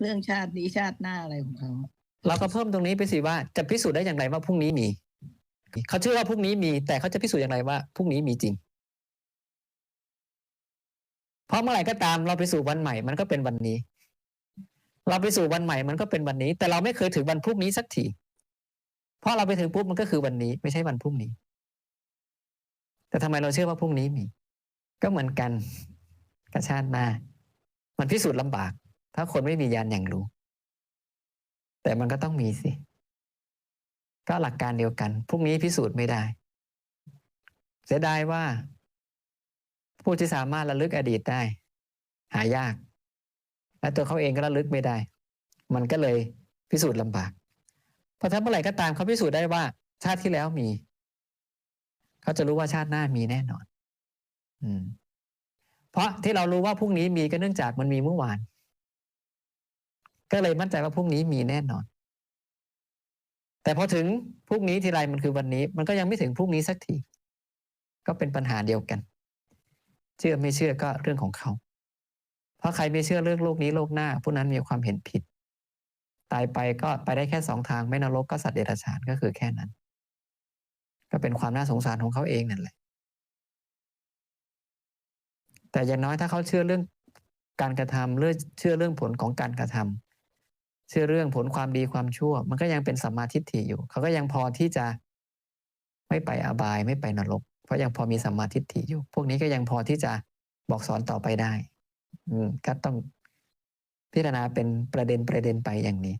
เรื่องชาตินี้ชาติหน้าอะไรของเขาเราก็เพิ่มตรงนี้ไปสิว่าจะพิสูจน์ได้อย่างไรว่าพรุ่งนี้มี เขาเชื่อว่าพรุ่งนี้มี แต่เขาจะพิสูจน์อย่างไรว่าพรุ่งนี้มีจริง เพราะเมื่อไหร่ก็ตามเราไปสู่วันใหม่มันก็เป็นวันนี้ เราไปสู่วันใหม่มันก็เป็นวันนี้ แต่เราไม่เคยถึงวันพรุ่งนี้สักทีเพราะเราไปถึงปุ๊บมันก็คือวันนี้ ไม่ใช่วันพรุ่งนี้ แต่ทำไมเราเชื่อว่าพรุ่งนี้มี ก็เหมือนกันกับชาติหน้ามันพิสูจน์ลำบาก ถ้าคนไม่มียานอย่างรู้ แต่มันก็ต้องมีสิ ก็หลักการเดียวกัน พรุ่งนี้พิสูจน์ไม่ได้ เสียดายว่า ผู้ที่สามารถระลึกอดีตได้ หายาก และตัวเขาเองก็ระลึกไม่ได้ มันก็เลยพิสูจน์ลำบาก เพราะถ้าเมื่อไหร่ก็ตามเขาพิสูจน์ได้ว่า ชาติที่แล้วมี เขาจะรู้ว่าชาติหน้ามีแน่นอน อืม เพราะที่เรารู้ว่าพรุ่งนี้มีก็เนื่องจากมันมีเมื่อวาน ก็เลยมั่นใจว่าพรุ่งนี้มีแน่นอน แต่พอถึงพรุ่งนี้ทีไรมันคือวันนี้ มันก็ยังไม่ถึงพรุ่งนี้สักที ก็เป็นปัญหาเดียวกัน เชื่อไม่เชื่อก็เรื่องของเขา เพราะใครไม่เชื่อเรื่องโลกนี้โลกหน้าผู้นั้นมีความเห็นผิด ตายไปก็ไปได้แค่สองทางไม่นรกก็สัตว์เดรัจฉานก็คือแค่นั้น ก็เป็นความน่าสงสารของเขาเองนั่นแหละ แต่อย่างน้อยถ้าเขาเชื่อเรื่องการกระทำเรื่องเชื่อเรื่องผลของการกระทำเชื่อเรื่องผลความดีความชั่ว มันก็ยังเป็นสัมมาทิฏฐิอยู่ เขาก็ยังพอที่จะไม่ไปอบายไม่ไปนรก เพราะยังพอมีสัมมาทิฏฐิอยู่ พวกนี้ก็ยังพอที่จะบอกสอนต่อไปได้ อืมก็ต้องพิจารณาเป็นประเด็นประเด็นไปอย่างนี้